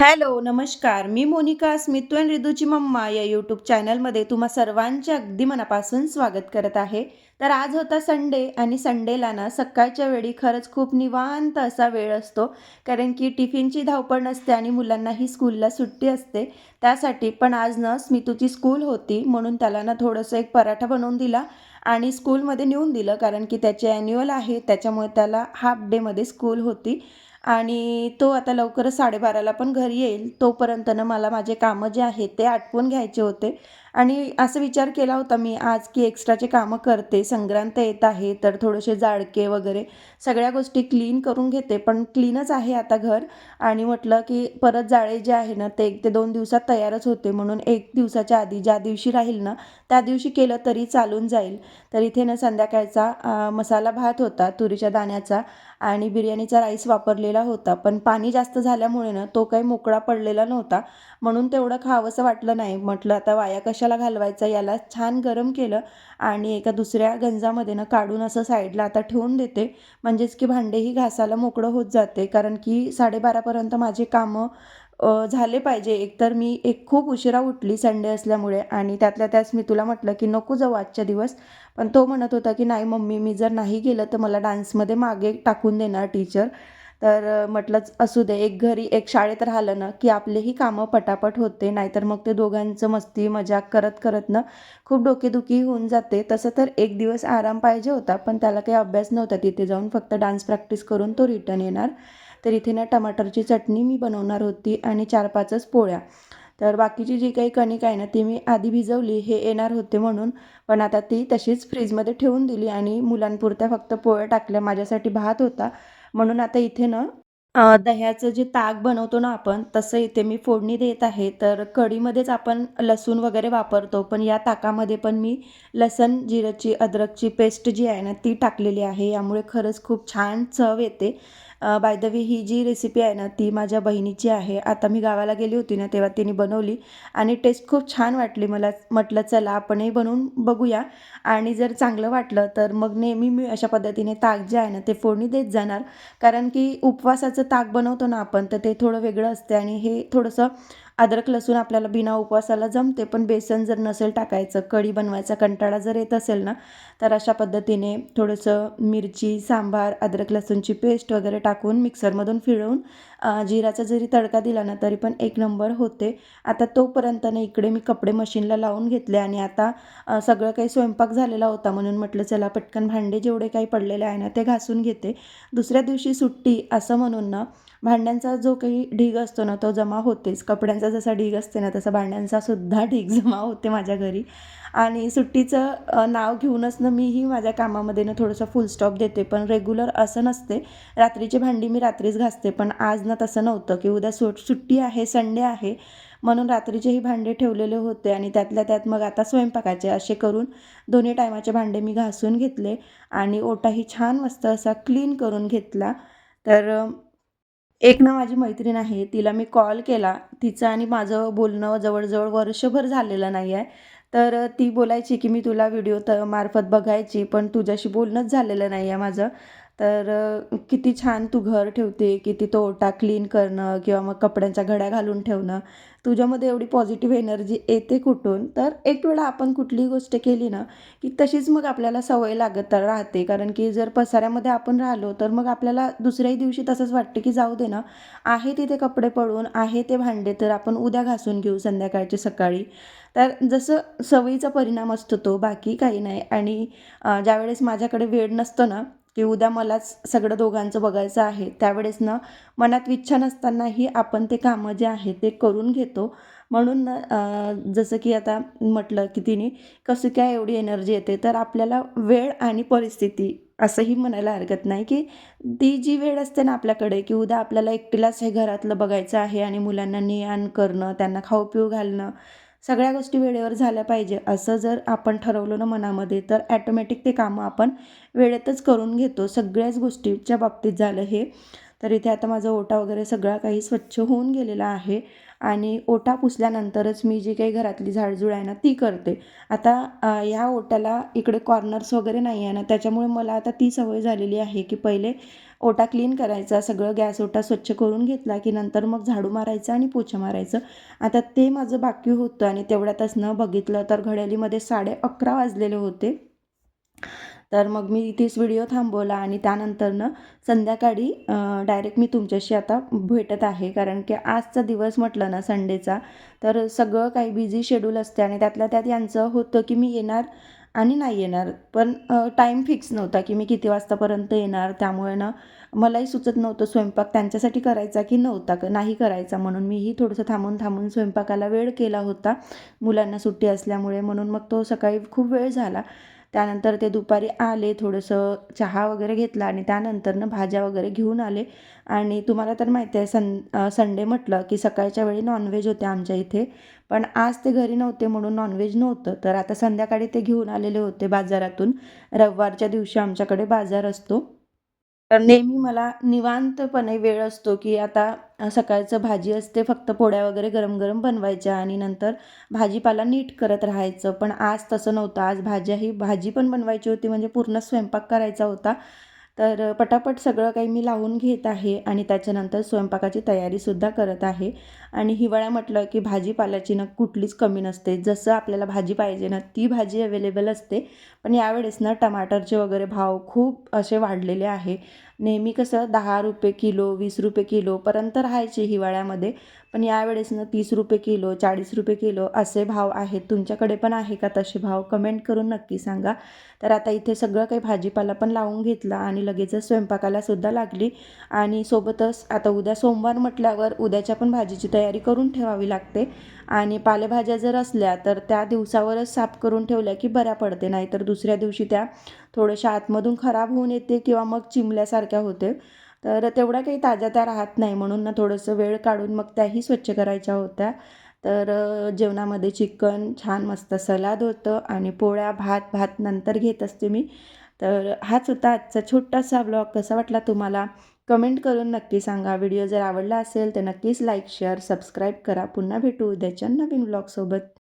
Hello नमस्कार. मी Monika Smitu and रिदूची मम्मा या यूट्यूब चॅनलमध्ये तुम्हा सर्वांचे अगदी मनापासून स्वागत करत आहे. तर आज होता संडे आणि संडेला ना सकाळच्या वेळी खरंच खूप निवांत असा वेळ असतो. कारण की टिफिनची धावपळ नसते आणि मुलांनाही स्कूलला सुट्टी असते. त्यासाठी पण आज ना स्मितूची स्कूल होती. म्हणून त्याला ना थोडंसं एक पराठा बनवून दिला आणि स्कूलमध्ये नेऊन दिलं. कारण की त्याचे ॲन्युअल आहे. त्याच्यामुळे त्याला हाफ डेमध्ये स्कूल होती. आणि तो आता लवकरच साडेबाराला पण घरी येईल तोपर्यंत ना मला माझे कामं जे आहेत ते आटपून घ्यायचे होते. आणि असं विचार केला होता मी आज की एक्स्ट्राचे कामं करते संक्रांत येत आहे तर थोडेसे जाडके वगैरे सगळ्या गोष्टी क्लीन करून घेते पण क्लीनच आहे आता घर. आणि म्हटलं की परत जाळे जे आहे ना ते एक ते दोन दिवसात तयारच होते म्हणून एक दिवसाच्या आधी ज्या दिवशी राहील ना त्या दिवशी केलं तरी चालून जाईल. तर इथे ना संध्याकाळचा मसाला भात होता तुरीच्या दाण्याचा आणि बिर्याणीचा राईस वापरले वापरलेला होता. पण पाणी जास्त झाल्यामुळे ना तो काही मोकळा पडलेला नव्हता. म्हणून तेवढं खावंसं वाटलं नाही. म्हटलं आता वाया कशाला घालवायचा? याला छान गरम केलं आणि एका दुसऱ्या गंजामध्ये ना काढून असं साईडला आता ठेवून देते. म्हणजेच की भांडेही घासायला मोकळं होत जाते. कारण की साडेबारापर्यंत माझे कामं झाले पाहिजे. एकतर मी एक खूप उशिरा उठली संडे असल्यामुळे आणि त्यातल्या त्याच मी तुला म्हटलं की नको जाऊ आजच्या दिवस. पण तो म्हणत होता की नाही मम्मी मी जर नाही गेलं तर मला डान्समध्ये मागे टाकून देणार टीचर. तर म्हटलंच असू दे एक घरी एक शाळेत राहिलं ना की आपलेही कामं पटापट होते नाहीतर मग ते दोघांचं मस्ती मजाक करत करत ना खूप डोकेदुखी होऊन जाते. तसं तर एक दिवस आराम पाहिजे होता पण त्याला काही अभ्यास नव्हता. तिथे जाऊन फक्त डान्स प्रॅक्टिस करून तो रिटर्न येणार. तर इथे ना टमाटरची चटणी मी बनवणार होती आणि चार पाचच पोळ्या. तर बाकीची जी काही कणिक आहे ना ती मी आधी भिजवली हे येणार होते म्हणून. पण आता ती तशीच फ्रीजमध्ये ठेवून दिली आणि मुलांपुरत्या फक्त पोळ्या टाकल्या. माझ्यासाठी भात होता. म्हणून आता इथे ना दह्याचं जे ताक बनवतो ना आपण तसं इथे मी फोडणी देत आहे. तर कढीमध्येच आपण लसूण वगैरे वापरतो पण या ताकामध्ये पण मी लसण जिरंची अद्रकची पेस्ट जी आहे ना ती टाकलेली आहे. यामुळे खरंच खूप छान चव येते. बाय द वे ही जी रेसिपी आहे ना ती माझ्या बहिणीची आहे. आता मी गावाला गेली होती ना तेव्हा तिने बनवली. आणि टेस्ट खूप छान वाटली मला. म्हटलं चला आपणही बनवून बघूया. आणि जर चांगलं वाटलं तर मग नेहमी मी अशा पद्धतीने ताक जे आहे ना ते फोडणी देत जाणार. कारण की उपवासाचं ताक बनवतो ना आपण तर ते थोडं वेगळं असते आणि हे थोडंसं अद्रक लसूण आपल्याला बिना उपवासाला जमते पण बेसन जर नसेल टाकायचं कढी बनवायचा कंटाळा जर येत असेल ना तर अशा पद्धतीने थोडंसं मिरची सांबार अद्रक लसूणची पेस्ट वगैरे टाकून मिक्सरमधून फिरवून जिराचा जरी तडका दिला ना तरी पण एक नंबर होते. आता तोपर्यंत ना इकडे मी कपडे मशीनला लावून घेतले आणि आता सगळं काही स्वयंपाक झालेला होता म्हणून म्हटलं चला पटकन भांडे जेवढे काही पडलेले आहे ना ते घासून घेते. दुसऱ्या दिवशी सुट्टी असं म्हणून ना भांड्यांचा जो काही ढीग असतो ना तो जमा होतेच. कपड्यांचा जसा ढीग असते ना तसा भांड्यांचा सुद्धा ढीग जमा होते माझ्या घरी. आणि सुट्टीचं नाव घेऊनच ना मीही माझ्या कामामध्ये ना थोडंसं फुल स्टॉप देते. पण रेग्युलर असं नसते. रात्रीची भांडी मी रात्रीच घासते. पण आज ना तसं नव्हतं की उद्या सुट सुट्टी आहे संडे आहे. म्हणून रात्रीचेही भांडे ठेवलेले होते आणि त्यातल्या त्यात मग आता स्वयंपाकाचे असे करून दोन्ही टायमाचे भांडे मी घासून घेतले. आणि ओटाही छान मस्त असा क्लीन करून घेतला. तर एक ना माझी मैत्रीण आहे तिला मी कॉल केला. तिचं आणि माझं बोलणं जवळजवळ वर्षभर झालेलं नाही आहे तर ती बोलायची की मी तुला व्हिडिओ त मार्फत बघायची पण तुझ्याशी बोलणंच झालेलं नाही आहे माझं. तर किती छान तू घर ठेवते किती तो ओटा क्लीन करणं किंवा मग कपड्यांच्या घड्या घालून ठेवणं. तुझ्यामध्ये एवढी पॉझिटिव्ह एनर्जी येते कुठून? तर एक वेळा आपण कुठलीही गोष्ट केली ना की तशीच मग आपल्याला सवय लागत राहते. कारण की जर पसाऱ्यामध्ये आपण राहिलो तर मग आपल्याला दुसऱ्याही दिवशी तसंच वाटतं की जाऊ दे ना आहे तिथे कपडे पडून आहे ते भांडे तर आपण उद्या घासून घेऊ संध्याकाळचे सकाळी. तर जसं सवयीचा परिणाम असतो तो बाकी काही नाही. आणि ज्यावेळेस माझ्याकडे वेळ नसतो ना की उद्या मलाच सगळं दोघांचं बघायचं आहे त्यावेळेस ना मनात इच्छा नसतानाही आपण ते कामं जे आहे ते करून घेतो. म्हणून ना जसं की आता म्हटलं की तिने कसं काय एवढी एनर्जी येते तर आपल्याला वेळ आणि परिस्थिती असंही म्हणायला हरकत नाही की ती जी वेळ असते ना आपल्याकडे की उद्या आपल्याला एकटीलाच हे घरातलं बघायचं आहे आणि मुलांना ने आण करणं त्यांना खाऊ पिऊ घालणं सगळ्या गोष्टी वेळेवर झाल्या पाहिजे. असं जर आपण ठरवलं ना मनामध्ये तर ॲटोमॅटिक ते कामं आपण वेळेतच करून घेतो. सगळ्याच गोष्टीच्या बाबतीत झालं हे. तर इथे आता माझा ओटा वगैरे सगळा काही स्वच्छ होऊन गेलेला आहे. आणि ओटा पुसल्यानंतरच मी जी काही घरातली झाडझुळ आहे ना ती करते. आता ह्या ओट्याला इकडे कॉर्नर्स वगैरे नाही आहे ना त्याच्यामुळे मला आता ती सवय झालेली आहे की पहिले ओटा क्लीन करायचा सगळं गॅस ओटा स्वच्छ करून घेतला की नंतर मग झाडू मारायचं आणि पोछा मारायचं. आता ते माझं बाकी होतं आणि तेवढ्यातच न बघितलं तर घड्यालीमध्ये साडे अकरा वाजलेले होते. तर मग मी इथेच व्हिडिओ थांबवला आणि त्यानंतरनं संध्याकाळी डायरेक्ट मी तुमच्याशी आता भेटत आहे. कारण की आजचा दिवस म्हटलं ना संडेचा तर सगळं काही बिझी शेड्यूल असते आणि त्यातल्या त्यात यांचं होतं की मी येणार आणि नाही येणार. पण टाईम फिक्स नव्हता की मी किती वाजतापर्यंत येणार. त्यामुळे ना मलाही सुचत नव्हतं स्वयंपाक त्यांच्यासाठी करायचा की नव्हता क नाही करायचा म्हणून. मीही थोडंसं थांबून थांबून स्वयंपाकाला वेळ केला होता. मुलांना सुट्टी असल्यामुळे म्हणून मग तो सकाळी खूप वेळ झाला. त्यानंतर ते दुपारी आले थोडंसं चहा वगैरे घेतला आणि त्यानंतरनं भाज्या वगैरे घेऊन आले. आणि तुम्हाला तर माहिती आहे सन संडे म्हटलं की सकाळच्या वेळी नॉनव्हेज होते आमच्या इथे. पण आज ते घरी नव्हते म्हणून नॉनव्हेज नव्हतं. तर आता संध्याकाळी ते घेऊन आलेले होते बाजारातून. रविवारच्या दिवशी आमच्याकडे बाजार असतो. तर नेहमी मला निवांतपणे वेळ असतो की आता सकाळचं भाजी असते फक्त पोळ्या वगैरे गरम गरम बनवायच्या आणि नंतर भाजीपाला नीट करत राहायचं. पण आज तसं नव्हतं. आज भाज्या ही भाजी पण बनवायची होती म्हणजे पूर्ण स्वयंपाक करायचा होता. तर पटापट सगळं काही मी लावून घेत आहे आणि त्याच्यानंतर स्वयंपाकाची तयारीसुद्धा करत आहे. आणि हिवाळा म्हटलं की भाजीपाल्याची ना कुठलीच कमी नसते. जसं आपल्याला भाजी पाहिजे ना ती भाजी अवेलेबल असते. पण यावेळेस ना टमाटरचे वगैरे भाव खूप असे वाढलेले आहे. नेहमी कसं दहा रुपये किलो वीस रुपये किलोपर्यंत राहायचे हिवाळ्यामध्ये. पण यावेळेस ना तीस रुपये किलो चाळीस रुपये किलो असे भाव आहेत. तुमच्याकडे पण आहे का तसे भाव? कमेंट करून नक्की सांगा. तर आता इथे सगळं काही भाजीपाला पण लावून घेतला आणि लगेचच स्वयंपाकाला सुद्धा लागली. आणि सोबतच आता उद्या सोमवार म्हटल्यावर उद्याच्या पण भाजीची तयारी करून ठेवावी लागते. आणि पालेभाज्या जर असल्या तर त्या दिवसावरच साफ करून ठेवल्या की बऱ्या पडते. नाहीतर दुसऱ्या दिवशी त्या थोड्याशा आतमधून खराब होऊन येते किंवा मग चिमल्यासारख्या होते. तर तेवढ्या काही ताज्या त्या राहत नाही म्हणून ना थोडंसं वेळ काढून मग त्याही स्वच्छ करायच्या होत्या. तर जेवणामध्ये चिकन छान मस्त सलाद होतं आणि पोळ्या भात भात नंतर घेत असते मी. तर हाच होता आजचा छोटासा ब्लॉग. कसा वाटला तुम्हाला? कमेंट करून नक्की सांगा. व्हिडिओ जर आवडला असेल तर नक्कीच लाईक शेअर सबस्क्राईब करा. पुन्हा भेटू उद्याच्या नवीन ब्लॉगसोबत.